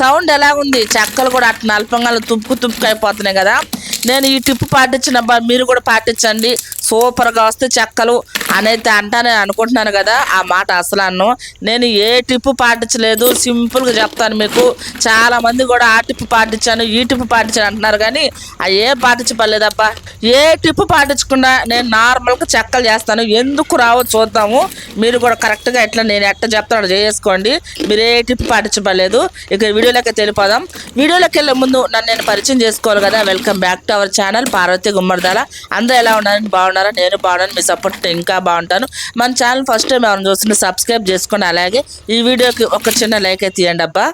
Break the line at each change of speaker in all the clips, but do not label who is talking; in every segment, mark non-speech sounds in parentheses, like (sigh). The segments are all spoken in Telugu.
సౌండ్ ఎలా ఉంది? చెక్కలు కూడా అట్లా నల్పంగా తుప్పు తుప్పుకు అయిపోతున్నాయి కదా. నేను ఈ టిప్పు పాటించిన మీరు కూడా పాటించండి. సూపర్గా వస్తే చెక్కలు అనేది అంటానే అనుకుంటున్నాను కదా ఆ మాట అసలు అన్ను. నేను ఏ టిప్పు పాటించలేదు సింపుల్గా చెప్తాను మీకు. చాలా మంది కూడా ఆ టిప్పు పాటించాను ఈ టిప్పు పాటించాను అంటున్నారు కానీ ఆ ఏ పాటించబడలేదబ్బా. ఏ టిప్పు పాటించకుండా నేను నార్మల్గా చెక్కలు చేస్తాను. ఎందుకు రావో చూద్దాము. మీరు కూడా కరెక్ట్గా ఎట్లా నేను ఎట్లా చెప్తాను చేసుకోండి. మీరు ఏ టిప్పు పాటించబడలేదు. ఇక వీడియోలోకి తెలిపోదాం వీడియోలోకి వెళ్ళే ముందు నన్ను నేను పరిచయం చేసుకోవాలి కదా. Welcome back to our channel Parvathi Gummadidala. అందరూ ఎలా ఉన్నారని బాగున్నారు? నేను బాగున్నాను మీ సపోర్ట్ ఇంకా బాగుంటాను. మన ఛానల్ ఫస్ట్ టైం ఎవరైనా చూస్తుంటే సబ్స్క్రైబ్ చేసుకోండి అలాగే ఈ వీడియోకి ఒక చిన్న లైక్ అయితే ఇవ్వండి అబ్బా.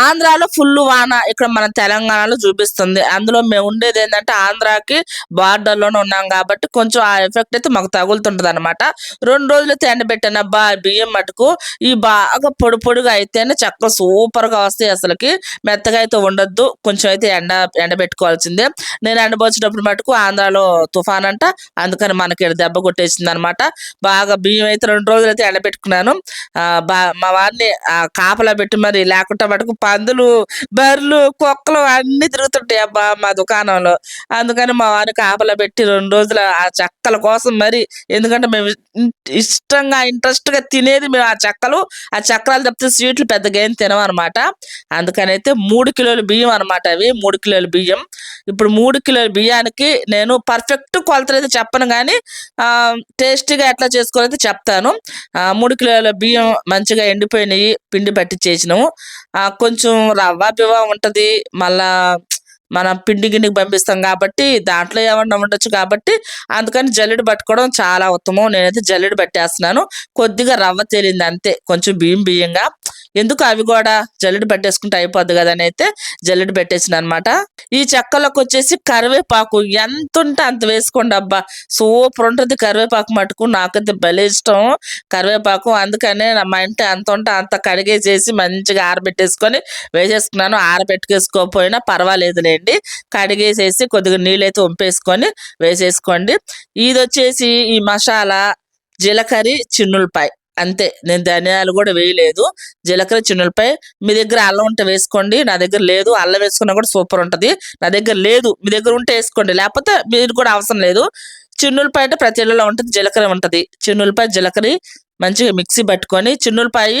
ఆంధ్రాలో ఫుల్ వాన ఇక్కడ మన తెలంగాణలో చూపిస్తుంది. అందులో మేము ఉండేది ఏంటంటే ఆంధ్రాకి బార్డర్లోనే ఉన్నాం కాబట్టి కొంచెం ఆ ఎఫెక్ట్ అయితే మాకు తగులుతుంటది అనమాట రెండు రోజులు అయితే బా బియ్యం మటుకు ఈ బాగా పొడి పొడిగా అయితేనే చక్కగా సూపర్గా వస్తాయి అసలుకి. మెత్తగా అయితే ఉండొద్దు. కొంచెం అయితే ఎండ ఎండబెట్టుకోవాల్సిందే నేను ఎండబోచేటప్పుడు మటుకు ఆంధ్రాలో తుఫాన్ అంట అందుకని మనకి దెబ్బ కొట్టేసింది అనమాట బాగా బియ్యం అయితే రెండు రోజులు అయితే ఎండబెట్టుకున్నాను బా మా వారిని ఆ, కాపలా పెట్టి మరి లేకుండా మటుకు పందులు బర్రెలు కుక్కలు అన్ని తిరుగుతుంటాయి అబ్బా మా దుకాణంలో. అందుకని మా వారిని కాపలా పెట్టి రెండు రోజులు ఆ చెక్కల కోసం మరి ఎందుకంటే మేము ఇష్టంగా ఇంట్రెస్ట్గా తినేది మేము ఆ చెక్కలు. ఆ చక్రాలు తప్పితే స్వీట్లు పెద్దగా ఏం తినమనమాట. అందుకనైతే అందుకని అయితే మూడు కిలోల బియ్యం అనమాట అవి మూడు కిలోల బియ్యం. ఇప్పుడు మూడు కిలోల బియ్యానికి నేను పర్ఫెక్ట్ కొలతలు అయితే చెప్పను కానీ టేస్టీగా ఎట్లా చేసుకోవాలైతే చెప్తాను. ఆ, మూడు కిలోల బియ్యం మంచిగా ఎండిపోయినాయి పిండి పట్టి చేసినాము కొంచెం రవ్వ బివ్వ ఉంటది. మళ్ళా మనం పిండి గిన్నెకి పంపిస్తాం కాబట్టి దాంట్లో ఏమన్నా ఉండొచ్చు కాబట్టి అందుకని జల్లెడ పట్టుకోవడం చాలా ఉత్తమం. నేనైతే జల్లెడ పట్టేస్తున్నాను. కొద్దిగా రవ్వ తేలింది అంతే. కొంచెం బియ్యం బియ్యంగా. ఎందుకు అవి కూడా జల్లెడ పెట్టేసుకుంటే అయిపోద్ది కదా అని అయితే జల్లెడ పెట్టేసిన అనమాట ఈ చెక్కలకు వచ్చేసి కరివేపాకు ఎంత ఉంటే అంత వేసుకోండి అబ్బా. సూపర్ ఉంటుంది కరివేపాకు మటుకు. నాకైతే భలే ఇష్టం కరివేపాకు. అందుకనే మా ఇంటి అంత ఉంటే అంత కడిగేసేసి మంచిగా ఆరబెట్టేసుకొని వేసేసుకున్నాను. ఆరబెట్టుకేసుకోకపోయినా పర్వాలేదులేండి. కడిగేసేసి కొద్దిగా నీళ్ళైతే వంపేసుకొని వేసేసుకోండి. ఇది వచ్చేసి ఈ మసాలా జీలకర్ర చిన్నులపాయ. అంతే. నేను ధనియాలు కూడా వేయలేదు. జీలకర్ర చిన్నులపై మీ దగ్గర అల్లం ఉంటే వేసుకోండి. నా దగ్గర లేదు. అల్లం వేసుకున్నా కూడా సూపర్ ఉంటది. నా దగ్గర లేదు. మీ దగ్గర ఉంటే వేసుకోండి. లేకపోతే మీరు కూడా అవసరం లేదు. చిన్నులపై అంటే ప్రతి ఇళ్ళలో ఉంటుంది. జీలకర్ర ఉంటది. చిన్నులపై జీలకర్ర మంచిగా మిక్సీ పట్టుకొని చిన్నులపాయ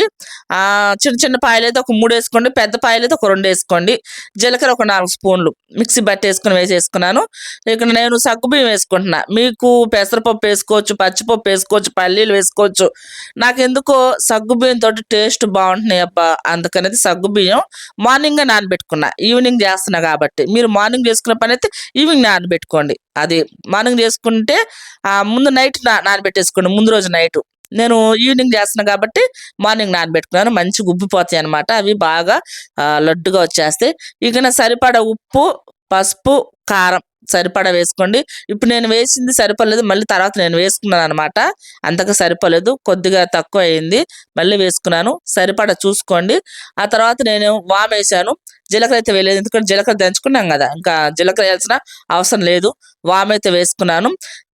చిన్న చిన్న పాయలు అయితే ఒక మూడు వేసుకోండి పెద్ద పాయలు అయితే ఒక రెండు వేసుకోండి జీలకర్ర ఒక నాలుగు స్పూన్లు మిక్సీ పట్టేసుకుని వేసేసుకున్నాను. ఇక్కడ నేను సగ్గుబియ్యం వేసుకుంటున్నా. మీకు పెసరపప్పు వేసుకోవచ్చు పచ్చిపప్పు వేసుకోవచ్చు పల్లీలు వేసుకోవచ్చు. నాకు ఎందుకో సగ్గుబియ్యం తోటి టేస్ట్ బాగుంటున్నాయి అబ్బా. అందుకనేది సగ్గుబియ్యం మార్నింగ్ నానబెట్టుకున్నా. ఈవినింగ్ చేస్తున్నా కాబట్టి. మీరు మార్నింగ్ చేసుకున్న పని అయితే ఈవినింగ్ నానబెట్టుకోండి. అది మార్నింగ్ చేసుకుంటే ముందు నైట్ నా నానబెట్టేసుకోండి. ముందు రోజు నైట్. నేను ఈవినింగ్ చేస్తున్నాను కాబట్టి మార్నింగ్ నానబెట్టుకున్నాను. మంచిగా ఉబ్బిపోతాయి అనమాట అవి బాగా లడ్డుగా వచ్చేస్తాయి. ఇక సరిపడా ఉప్పు పసుపు కారం సరిపడా వేసుకోండి. ఇప్పుడు నేను వేసింది సరిపడలేదు మళ్ళీ తర్వాత నేను వేసుకున్నాను అనమాట అంతగా సరిపోలేదు కొద్దిగా తక్కువ అయింది. మళ్ళీ వేసుకున్నాను సరిపడా చూసుకోండి. ఆ తర్వాత నేను వామ్ వేసాను. జీలకర్ర అయితే వేయలేదు ఎందుకంటే జీలకర్ర దంచుకున్నాం కదా ఇంకా జీలకర్ర వేయాల్సిన అవసరం లేదు. వామ్ అయితే వేసుకున్నాను.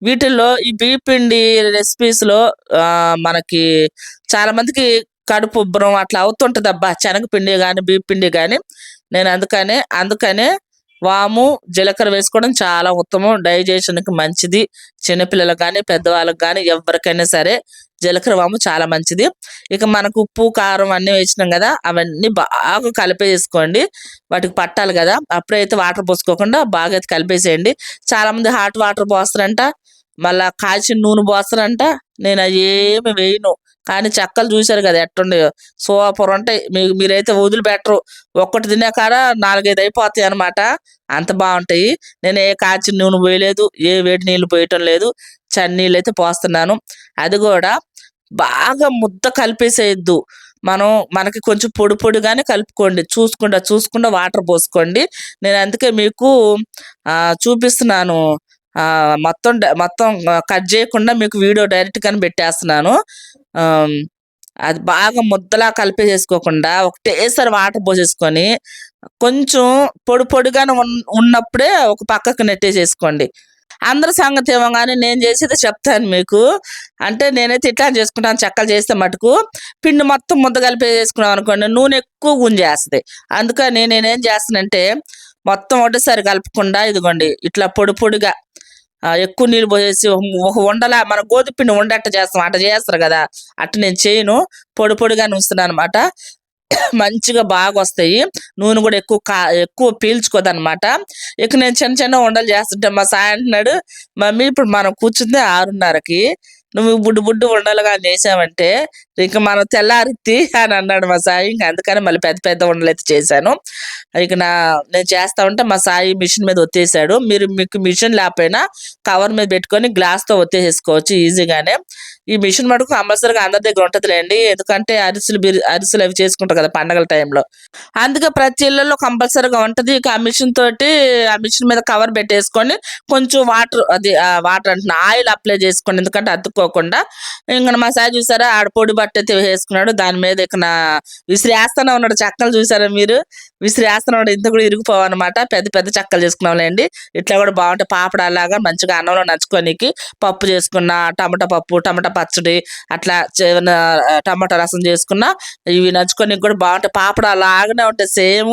వీటిల్లో ఈ బీపిండి రెసిపీస్లో మనకి చాలా మందికి కడుపు ఉబ్బరం అట్లా అవుతుంటుంది అబ్బా శనగపిండి కానీ బియ్య పిండి కానీ నేను అందుకనే అందుకనే వాము జీలకర్ర వేసుకోవడం చాలా ఉత్తమం. డైజెషన్కి మంచిది. చిన్నపిల్లలకు కానీ పెద్దవాళ్ళకి కానీ ఎవరికైనా సరే జీలకర్ర వాము చాలా మంచిది. ఇక మనకు ఉప్పు కారం అన్ని వేసినాం కదా అవన్నీ బాగా కలిపేసుకోండి వాటికి పట్టాలి కదా. అప్పుడైతే వాటర్ పోసుకోకుండా బాగా అయితే కలిపేసేయండి. చాలా మంది హాట్ వాటర్ పోస్తారంట. మళ్ళీ కాల్చిన నూనె పోస్తారంట. నేను ఏమి వేయను. కానీ చెక్కలు చూశారు కదా ఎట్టుండయో. సూపర్ ఉంటాయి. మీ- మీరైతే వదిలిపెట్టరు ఒక్కటి తినే కాడ నాలుగైదు అయిపోతాయి అనమాట అంత బాగుంటాయి. నేను ఏ కాచిన నూనె పోయలేదు. ఏ వేడి నీళ్ళు పోయటం లేదు. చన్నీళ్ళు అయితే పోస్తున్నాను. అది కూడా బాగా ముద్ద కలిపేసేయద్దు. మనం మనకి కొంచెం పొడి పొడిగానే కలుపుకోండి. చూసుకుంటా చూసుకుండా వాటర్ పోసుకోండి. నేను అందుకే మీకు చూపిస్తున్నాను. మొత్తం మొత్తం కట్ చేయకుండా మీకు వీడియో డైరెక్ట్గానే పెట్టేస్తున్నాను. అది బాగా ముద్దలా కలిపేసేసుకోకుండా ఒకటేసారి వాటర్ పోసేసుకొని కొంచెం పొడి పొడిగానే ఉన్- ఉన్నప్పుడే ఒక పక్కకు నెట్టేసేసుకోండి. అందరి సంగతి ఏమో కానీ నేను చేసేది చెప్తాను మీకు. అంటే నేనైతే ఇట్లా చేసుకుంటాను చెక్కలు చేస్తే మటుకు పిండి మొత్తం ముద్ద కలిపి చేసుకున్నాం అనుకోండి నూనె ఎక్కువ గుంజేస్తుంది. అందుకని నేనేం చేస్తానంటే మొత్తం ఒకటేసారి కలపకుండా ఇదిగోండి ఇట్లా పొడి పొడిగా ఎక్కువ నీళ్ళు పోసేసి ఒక ఉండలా మన గోధుమ పిండి ఉండట్ట చేస్తాం. అట్ట చేస్తారు కదా. అట్ట నేను చేయను. పొడి పొడిగా ఉంచుతున్నాను అనమాట. (coughs) మంచిగా బాగా వస్తాయి. నూనె కూడా ఎక్కువ కా ఎక్కువ పీల్చుకోదు అనమాట ఇక నేను చిన్న చిన్న ఉండలు చేస్తుంటే మా సాయి అంటున్నాడు మమ్మీ ఇప్పుడు మనం కూర్చుంది ఆరున్నరకి నువ్వు బుడ్డు బుడ్డు ఉండలుగా చేసావంటే ఇక మనం తెల్లారిద్ది అని అన్నాడు మా సాయి. ఇంకా అందుకని మళ్ళీ పెద్ద పెద్ద ఉండలైతే చేశాను. ఇక నా నేను చేస్తా ఉంటే మా సాయి మిషన్ మీద ఒత్తేసాడు. మీరు మీకు మిషన్ లేకపోయినా కవర్ మీద పెట్టుకొని గ్లాస్తో ఒత్తేసేసుకోవచ్చు ఈజీగానే. ఈ మిషన్ మటుకు కంపల్సరీగా అందరి దగ్గర ఉంటదిలేండి. ఎందుకంటే అరిసెలు బిరి అరిసెలు అవి చేసుకుంటారు కదా పండగల టైంలో అందుకే ప్రతి ఇళ్ళలో కంపల్సరీగా ఉంటది. ఇక ఆ మిషన్ తోటి ఆ మిషన్ మీద కవర్ పెట్టేసుకొని కొంచెం వాటర్ అది వాటర్ అంటున్నా ఆయిల్ అప్లై చేసుకోండి ఎందుకంటే అతుక్కోకుండా. ఇంకా మా సాయి చూసారా ఆడ పొడి బట్ట అయితే వేసుకున్నాడు. దాని మీద ఇక నా విసిరేస్తూనే ఉన్నాడు. చెక్కలు చూసారా మీరు? విసిరేస్తూనే ఉన్నాడు. ఇంత కూడా ఇరిగిపోవన్నమాట. పెద్ద పెద్ద చెక్కలు చేసుకున్నాంలేండి ఇట్లా కూడా బాగుంటాయి పాపడాలాగా మంచిగా అన్నంలో నచ్చుకోనికి పప్పు చేసుకున్న టమాటా పప్పు టమాటా పచ్చడి అట్లా ఏమైనా టమాటా రసం చేసుకున్న ఇవి నంచుకొని కూడా బాగుంటాయి పాపడ లాగానే ఉంటాయి సేమ్.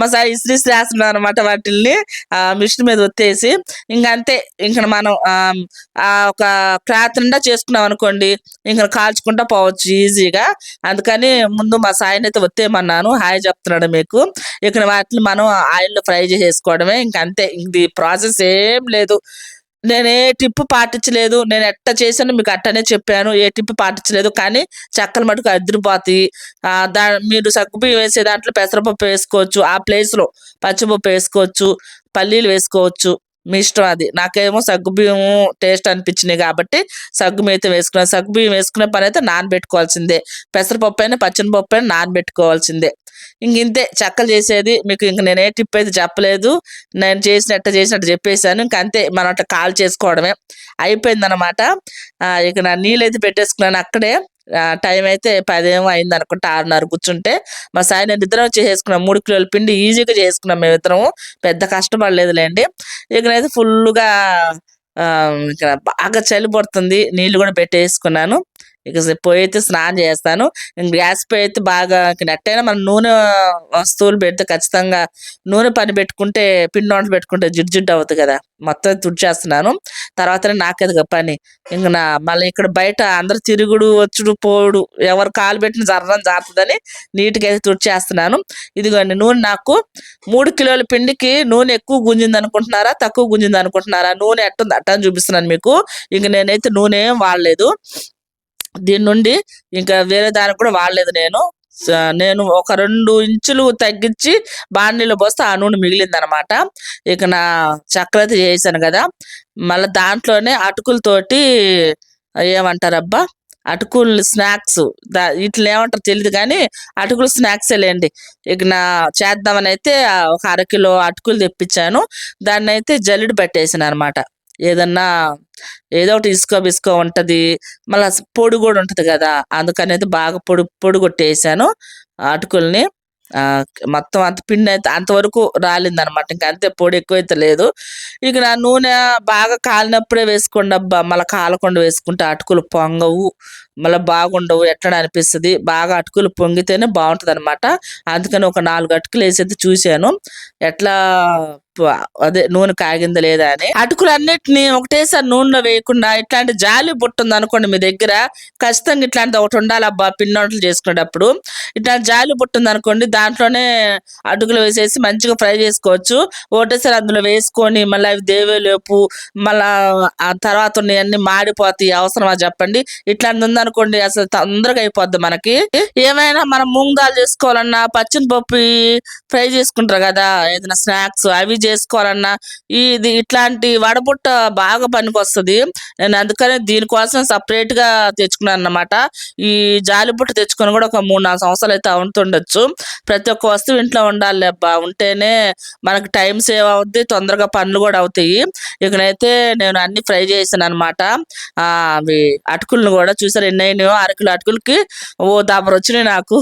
మా సార్ ఇసిరి చేస్తున్నాం అనమాట వాటిల్ని. ఆ మిషన్ మీద ఒత్తేసి. ఇంకంతే అంతే. మనం ఆ, ఆ ఒక క్లాత్ నిండా చేసుకున్నాం అనుకోండి ఇంకా కాల్చుకుంటా పోవచ్చు. ఈజీగా. అందుకని ముందు మా సాయిని అయితే ఒత్తేయమన్నాను. హాయ్ చెప్తున్నాడు మీకు. ఇక్కడ వాటిని మనం ఆయిల్లో ఫ్రై చేసేసుకోవడమే. ఇంకంతే ఇది ప్రాసెస్ ఏం లేదు. నేను ఏ టిప్పు పాటించలేదు. నేను ఎట్ట చేశాను మీకు అట్టనే చెప్పాను. ఏ టిప్పు పాటించలేదు. కానీ చక్కల మటుకు అదిరిపోతాయి దా మీరు సగ్గుబియ్యం వేసే దాంట్లో పెసరపప్పు వేసుకోవచ్చు. ఆ ప్లేస్లో పచ్చిపప్పు వేసుకోవచ్చు. పల్లీలు వేసుకోవచ్చు. మీ ఇష్టం అది. నాకేమో సగ్గుబియ్యం టేస్ట్ అనిపించినాయి కాబట్టి సగ్గు మీద వేసుకున్నాను సగ్గుబియ్యం వేసుకునే పని అయితే నానబెట్టుకోవాల్సిందే. పెసరపప్పు అయినా పచ్చని పప్పు అయినా నానబెట్టుకోవాల్సిందే. ఇంక ఇంతే. చెక్కలు చేసేది మీకు ఇంక నేను ఏ టిప్ అయితే చెప్పలేదు. నేను చేసినట్టు చేసినట్టు చెప్పేశాను. ఇంక అంతే. మనం అట్లా కాల్ చేసుకోవడమే. అయిపోయిందనమాట ఇక నా నీళ్ళు అయితే పెట్టేసుకున్నాను అక్కడే. టైం అయితే పదేమో అయింది అనుకుంటా ఆరున్నర కూర్చుంటే. మా సాయి నేను ఇద్దరం చేసేసుకున్నాం. మూడు కిలోల పిండి ఈజీగా చేసుకున్నాం మేము ఇద్దరము. పెద్ద కష్టపడలేదులేండి. ఇకనైతే ఫుల్గా ఇక్కడ బాగా చలి పడుతుంది. నీళ్ళు కూడా పెట్టేసుకున్నాను. ఇక సే- పోయి అయితే స్నానం చేస్తాను. ఇంక గ్యాస్ పై అయితే బాగా నెట్టయినా మనం నూనె వస్తువులు పెడితే ఖచ్చితంగా నూనె పని పెట్టుకుంటే పిండి వంటలు పెట్టుకుంటే జిడ్డు జిడ్డు అవుతుంది కదా. మొత్తం తుడిచేస్తున్నాను. తర్వాత నాకేది పని. ఇంక నా మళ్ళీ ఇక్కడ బయట అందరు తిరుగుడు వచ్చుడు పోడు ఎవరు కాలు పెట్టిన జర్రం జారుతుందని నీట్గా అయితే తుడిచేస్తున్నాను. ఇదిగోండి నూనె నాకు మూడు కిలోల పిండికి నూనె ఎక్కువ గుంజింది అనుకుంటున్నారా తక్కువ గుంజింది అనుకుంటున్నారా? నూనె ఎట్టుంది? అట్ట అని చూపిస్తున్నాను మీకు. ఇంక నేనైతే నూనె ఏం వాడలేదు. దీని నుండి ఇంకా వేరే దానికి కూడా వాడలేదు నేను. నేను ఒక రెండు ఇంచులు తగ్గించి బాణీలో పోస్తే ఆ నూనె మిగిలింది అనమాట ఇక నా చక్రతి చేశాను కదా. మళ్ళీ దాంట్లోనే అటుకులతోటి ఏమంటారబ్బా అటుకులు స్నాక్స్ దా ఇట్లా ఏమంటారు తెలియదు కానీ అటుకులు స్నాక్స్ లేండి. ఇక నా చేద్దామని అయితే ఒక అరకిలో అటుకులు తెప్పించాను. దాన్ని అయితే జల్లుడు పెట్టేసాను అనమాట ఏదన్నా ఏదో ఒకటి ఇసుక బిసుకో ఉంటది. మళ్ళీ పొడి కూడా ఉంటది కదా. అందుకని అయితే బాగా పొడి పొడి కొట్టేసాను. అటుకుల్ని మొత్తం అంత పిండి అయితే అంతవరకు రాలింది అనమాట ఇంకా అంతే పొడి ఎక్కువైతే లేదు. ఇక నా నూనె బాగా కాలినప్పుడే వేసుకోండి అబ్బా. మళ్ళీ కాలకుండా వేసుకుంటే అటుకులు పొంగవు. మళ్ళీ బాగుండవు. ఎట్లా అనిపిస్తుంది. బాగా అటుకులు పొంగితేనే బాగుంటుంది అనమాట అందుకని ఒక నాలుగు అటుకులు వేసి చూశాను. ఎట్లా అదే నూనె కాగిందా లేదా అని. అటుకులు అన్నిటిని ఒకటేసారి నూనెలో వేయకుండా ఇట్లాంటి జాలి బుట్ట ఉంది అనుకోండి మీ దగ్గర. ఖచ్చితంగా ఇట్లాంటిది ఒకటి ఉండాలి. అబ్బా పిండి చేసుకునేటప్పుడు. ఇట్లాంటి జాలి బుట్ట ఉంది అనుకోండి దాంట్లోనే అటుకులు వేసేసి మంచిగా ఫ్రై చేసుకోవచ్చు. ఒకటేసారి అందులో వేసుకొని మళ్ళీ అవి దేవేలోపు మళ్ళా ఆ తర్వాత అన్ని మాడిపోతాయి. అవసరమా చెప్పండి. ఇట్లాంటి ఉంది అనుకోండి అసలు తొందరగా అయిపోద్ది మనకి. ఏమైనా మనం మూంగాలు చేసుకోవాలన్నా పచ్చిని పప్పు ఫ్రై చేసుకుంటారు కదా ఏదైనా స్నాక్స్ అవి చేసుకోవాలన్నా ఇది ఇట్లాంటి వడబుట్ట బాగా పనికి నేను అందుకనే దీనికోసం సపరేట్గా తెచ్చుకున్నాను అన్నమాట ఈ జాలిబుట్ట తెచ్చుకొని కూడా ఒక మూడు నాలుగు సంవత్సరాలు అయితే అవుతుండొచ్చు. ప్రతి ఒక్క వస్తువు ఇంట్లో ఉండాలి అబ్బా. ఉంటేనే మనకు టైం సేవ్ అవుద్ది తొందరగా పనులు కూడా అవుతాయి. ఇకనైతే నేను అన్ని ఫ్రై చేసాను అనమాట అవి అటుకులను కూడా చూసారు ఎన్నైనా అరకులు అరకిలో అటుకులకి ఓ దాబరు వచ్చినాయి నాకు.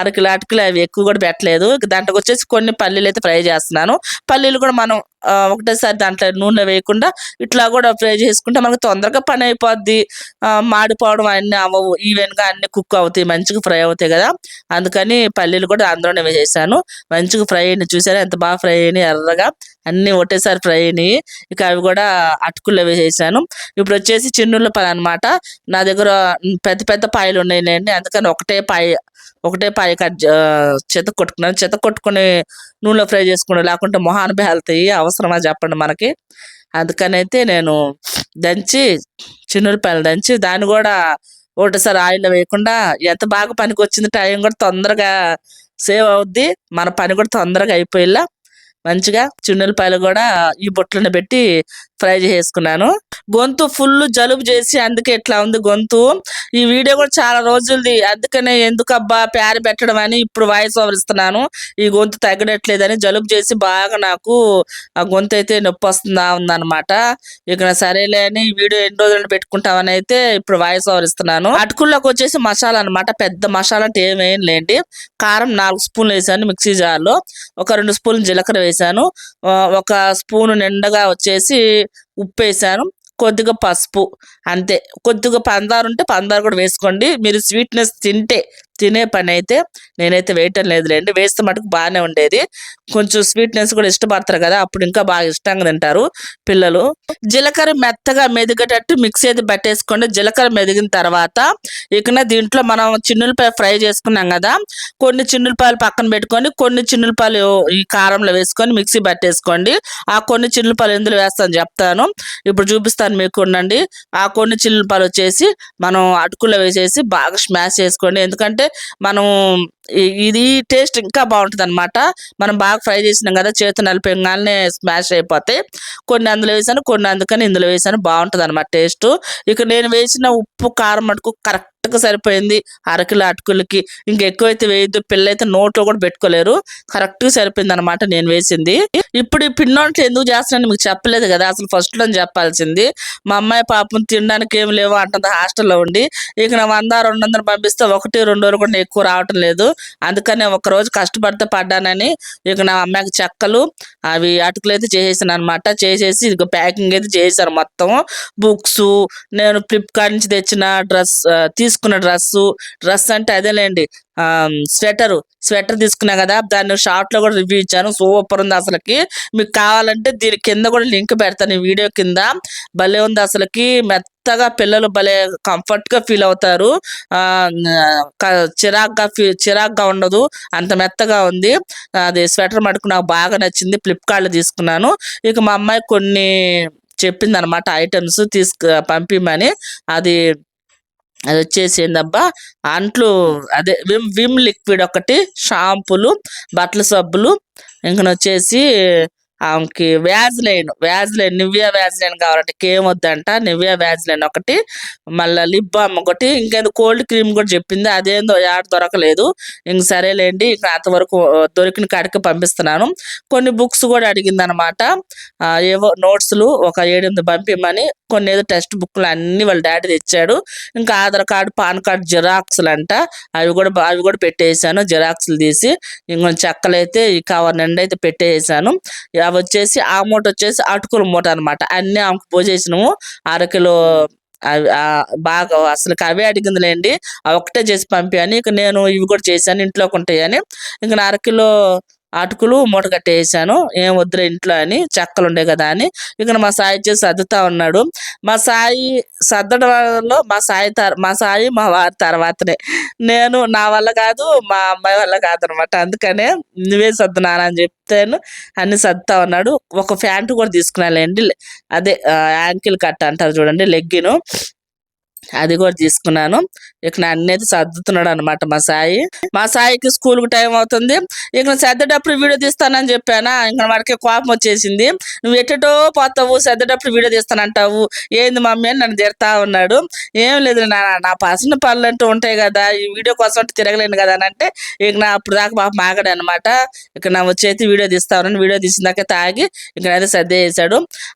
అరకిలో అటుకులు అవి ఎక్కువ కూడా పెట్టలేదు. ఇక దాంట్లోకి వచ్చేసి కొన్ని పల్లీలు అయితే ఫ్రై చేస్తున్నాను. పల్లీలు కూడా మనం ఒకటేసారి దాంట్లో నూనె వేయకుండా ఇట్లా కూడా ఫ్రై చేసుకుంటే మనకు తొందరగా పని అయిపోద్ది. ఆ, మాడిపోవడం అన్నీ అవ్వవు. ఈవెన్గా అన్ని కుక్ అవుతాయి. మంచిగా ఫ్రై అవుతాయి కదా. అందుకని పల్లీలు కూడా అందులోనే వేసేసాను. మంచిగా ఫ్రై అయినాయి. చూసారా? ఎంత బాగా ఫ్రై అయినాయి ఎర్రగా. అన్ని ఒకటేసారి ఫ్రై అయినాయి. ఇక అవి కూడా అటుకుల్లో వేసేసాను. ఇప్పుడు వచ్చేసి చిన్నులపాయలు అన్నమాట. నా దగ్గర పెద్ద పెద్ద పాయలు ఉన్నాయిలేండి. అందుకని ఒకటే పాయ ఒకటే పాయ కట్ చెత్త కొట్టుకున్నాను. చెత్త కొట్టుకుని నూనెలో ఫ్రై చేసుకున్నాను లేకుంటే మొహాన్ బేలుతాయి. అవసరమా చెప్పండి మనకి? అందుకని అయితే నేను దంచి చిన్నులపాయలు దంచి దాన్ని కూడా ఒకటేసారి ఆయిల్ వేయకుండా ఎంత బాగా పనికి వచ్చింది టైం కూడా తొందరగా సేవ్ అవుద్ది. మన పని కూడా తొందరగా అయిపోయేలా మంచిగా చిన్నులపాయలు కూడా ఈ బుట్టలను పెట్టి ఫ్రై చేసుకున్నాను. గొంతు ఫుల్ జలుబు చేసి అందుకే ఇట్లా ఉంది గొంతు. ఈ వీడియో కూడా చాలా రోజులది. అందుకనే ఎందుకబ్బా ప్యారి పెట్టడం అని ఇప్పుడు వాయిస్ ఓవర్ ఇస్తున్నాను. ఈ గొంతు తగ్గడట్లేదని జలుబు చేసి బాగా నాకు ఆ గొంతు అయితే నొప్పి వస్తుందా ఉందన్నమాట. ఇక సరేలే అని ఈ వీడియో ఎన్ని రోజులు పెట్టుకుంటామని అయితే ఇప్పుడు వాయిస్ ఓవర్ ఇస్తున్నాను. అటుకుల్లోకి వచ్చేసి మసాలా అన్నమాట. పెద్ద మసాలా అంటే ఏమేం లేండి. కారం నాలుగు స్పూన్లు వేసాను మిక్సీ జార్లో. ఒక రెండు స్పూన్లు జీలకర్ర వేసాను. ఒక స్పూన్ నిండగా వచ్చేసి ఉప్పు వేసాను కొద్దిగా పసుపు. అంతే. కొద్దిగా పందారు ఉంటే పందారు కూడా వేసుకోండి. మీరు స్వీట్నెస్ తింటే తినే పని అయితే నేనైతే వేయటం లేదులేండి వేస్తే మటుకు బాగానే ఉండేది. కొంచెం స్వీట్నెస్ కూడా ఇష్టపడతారు కదా అప్పుడు ఇంకా బాగా ఇష్టంగా తింటారు పిల్లలు. జీలకర్ర మెత్తగా మెదిగేటట్టు మిక్సీ అయితే పట్టేసుకోండి. జీలకర్ర మెదిగిన తర్వాత ఇకన దీంట్లో మనం చిన్నులపాయ ఫ్రై చేసుకున్నాం కదా కొన్ని చిన్నులపాయలు పక్కన పెట్టుకొని కొన్ని చిన్నులపాయలు ఈ కారంలో వేసుకొని మిక్సీ పట్టేసుకోండి. ఆ కొన్ని చిన్నులపాయలు ఎందులో వేస్తాను చెప్తాను. ఇప్పుడు చూపిస్తాను మీకు ఉండండి ఆ కొన్ని చిన్నులపాయలు వచ్చేసి మనం అటుకుల్లో వేసేసి బాగా స్మాష్ చేసుకోండి. ఎందుకంటే మనం ఇది టేస్ట్ ఇంకా బాగుంటుంది అనమాట మనం బాగా ఫ్రై చేసినాం కదా చేతి నలిపంగానే స్మాష్ అయిపోతాయి కొన్ని అందులో వేసాను కొన్ని అందుకని ఇందులో వేసాను బాగుంటుంది అనమాట టేస్ట్. ఇక నేను వేసిన ఉప్పు కారం మటుకు కరెక్ట్ కరెక్ట్గా సరిపోయింది అరకిలో అటుకులకి. ఇంకా ఎక్కువైతే వేయద్దు పిల్లలైతే నోట్లో కూడా పెట్టుకోలేరు. కరెక్ట్గా సరిపోయింది అనమాట నేను వేసింది. ఇప్పుడు ఈ పిన్నోట్లు ఎందుకు చేస్తున్నాను మీకు చెప్పలేదు కదా అసలు ఫస్ట్లో చెప్పాల్సింది. మా అమ్మాయి పాపం తినడానికి ఏం లేవు అంటుంది హాస్టల్లో ఉండి. ఇక నా వంద రెండు వందలు పంపిస్తే ఒకటి రెండు రోజులు కూడా ఎక్కువ రావటం లేదు. అందుకని ఒక రోజు కష్టపడితే పడ్డానని ఇక నా అమ్మాయికి చెక్కలు అవి అటుకులు అయితే చేసేసాను అనమాట చేసేసి ఇక ప్యాకింగ్ అయితే చేశారు మొత్తం. బుక్స్ నేను ఫ్లిప్కార్ట్ నుంచి తెచ్చిన డ్రెస్ తీసుకున్న డ్రెస్ డ్రెస్ అంటే అదేలేండి స్వెటర్ స్వెటర్ తీసుకున్నా కదా దాన్ని షార్ట్లో కూడా రివ్యూ ఇచ్చాను సూపర్ ఉంది అసలుకి. మీకు కావాలంటే దీని కింద కూడా లింక్ పెడతాను ఈ వీడియో కింద. భలే ఉంది అసలుకి మెత్తగా పిల్లలు భలే కంఫర్ట్గా ఫీల్ అవుతారు. ఆ చిరాగ్గా చిరాగ్గా ఉండదు అంత మెత్తగా ఉంది. అది స్వెటర్ మటుకు నాకు బాగా నచ్చింది ఫ్లిప్కార్ట్లో తీసుకున్నాను. ఇక మా అమ్మాయి కొన్ని చెప్పింది అనమాట ఐటమ్స్ తీసుకు పంపిమని. అది అది వచ్చేసి ఏందబ్బా అంట్లు అదే విమ్ విమ్ లిక్విడ్ ఒకటి షాంపులు బట్టల సబ్బులు ఇంకనొచ్చేసి ఆమెకి వ్యాజ్లైన్ వ్యాజ్లైన్ నివ్యా వ్యాజ్లైన్ కావాలంటే కేమ్ వద్దంట. నివ్యా వ్యాజ్లైన్ ఒకటి మళ్ళీ లిప్ బామ్ ఒకటి. ఇంకేదో కోల్డ్ క్రీమ్ కూడా చెప్పింది. అదేందో యాడ దొరకలేదు. ఇంక సరేలేండి ఇంక అంతవరకు దొరికిన కాడికి పంపిస్తున్నాను. కొన్ని బుక్స్ కూడా అడిగింది అనమాట ఏవో నోట్స్లు ఒక ఏడెనిమిది పంపిమ్మని. కొన్ని ఏదో టెక్స్ట్ బుక్లు అన్ని వాళ్ళ డాడీ తెచ్చాడు. ఇంకా ఆధార్ కార్డు పాన్ కార్డు జిరాక్స్లు అంట. అవి కూడా అవి కూడా పెట్టేసాను. జిరాక్స్లు తీసి ఇంకొంచెం చెక్కలైతే ఈ కవర్ నిండా అయితే పెట్టేసాను. అవి వచ్చేసి ఆ మూట వచ్చేసి అటుకుల మూట అనమాట అన్ని ఆమెకు పోసేసినాము. అరకిలో అవి బాగా అసలు అవే అడిగిందిలేండి. ఒకటే చేసి పంపాను ఇక నేను ఇవి కూడా చేశాను. ఇంట్లోకి ఉంటాయని. ఇంక నా అరకిలో అటుకులు మూట కట్టేసాను. ఏం వద్దులే ఇంట్లో అని చెక్కలు ఉండే కదా అని. ఇక మా సాయి చేసి సర్దుతా ఉన్నాడు. మా సాయి సర్దడంలో మా సాయి తర్ మా సాయి మా వారి తర్వాతనే. నేను నా వల్ల కాదు మా అమ్మాయి వల్ల కాదు అనమాట అందుకనే నువ్వే సర్దునాను అని చెప్తాను. అన్ని సర్దుతా ఉన్నాడు. ఒక ప్యాంటు కూడా తీసుకున్నాలేండి అదే యాంకిల్ కట్ అంటారు చూడండి లెగ్గిను. అది కూడా తీసుకున్నాను. ఇక నా అయితే సర్దుతున్నాడు అనమాట మా సాయి. మా సాయికి స్కూల్కి టైం అవుతుంది. ఇక సర్దేటప్పుడు వీడియో తీస్తానని చెప్పానా? ఇంక వాడికి కోపం వచ్చేసింది. నువ్వు ఎట్టటో పోతావు సర్దేటప్పుడు వీడియో తీస్తానంటావు. ఏంది మమ్మీ అని నన్ను తిడతా ఉన్నాడు. ఏం లేదు నా నా పర్సనల్ పనులు అంటూ ఉంటాయి కదా. ఈ వీడియో కోసం అంటే తిరగలేను కదా అని అంటే ఇక నా అప్పుడు దాకా పాప మాగాడు అనమాట ఇక నా వచ్చేసి వీడియో తీస్తానని వీడియో తీసినాక తాగి ఇక అయితే సర్దే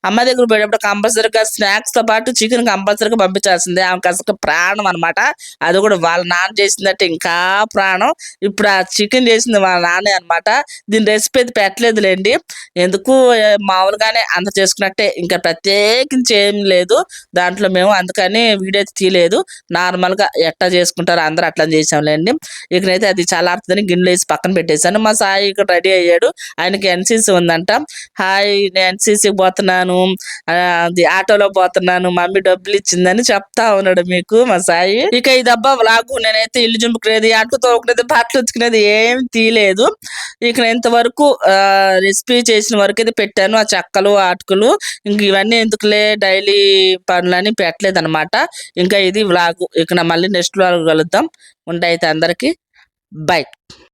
అమ్మ దగ్గర పోయేటప్పుడు కంపల్సరీగా స్నాక్స్తో పాటు చికెన్ కంపల్సరీగా పంపించాల్సిందే. ఆమెకు అసలు ప్రాణం అనమాట అది కూడా వాళ్ళ నాన్న చేసిందంటే ఇంకా ప్రాణం. ఇప్పుడు ఆ చికెన్ చేసింది వాళ్ళ నాన్న అనమాట దీని రెసిపీ అయితే పెట్టలేదులేండి. ఎందుకు? మామూలుగానే అంత చేసుకున్నట్టే. ఇంకా ప్రత్యేకించి ఏం లేదు. దాంట్లో మేము అందుకని వీడియో అయితే తీయలేదు. నార్మల్గా చేసుకుంటారు చేసుకుంటారో అందరూ అట్లా చేసాంలేండి ఇక్కడైతే అది చాలా అర్థమని గిన్నెలు వేసి పక్కన పెట్టేశాను. మా సాయి ఇక్కడ రెడీ అయ్యాడు. ఆయనకి ఎన్సీసీ ఉందంట. హాయ్ నేను ఎన్సీసీకి పోతున్నాను. అది ఆటోలో పోతున్నాను. మమ్మీ డబ్బులు ఇచ్చిందని చెప్తా ఉన్నాడు మీకు మా సాయి. ఇక ఈ దబ్బా వ్లాగు నేనైతే ఇల్లు చుంపుకునేది అటు తోకునేది బట్టలు ఉతుకునేది ఏం తీయలేదు ఇక ఇంతవరకు రెసిపీ చేసిన వరకు అయితే పెట్టాను ఆ చెక్కలు అటుకులు. ఇంక ఇవన్నీ ఎందుకులే డైలీ పనులని పెట్టలేదు అనమాట ఇంకా ఇది వ్లాగు. ఇక మళ్ళీ నెక్స్ట్ వ్లాగ్ కలుద్దాం. ఉండే అయితే అందరికి. బై.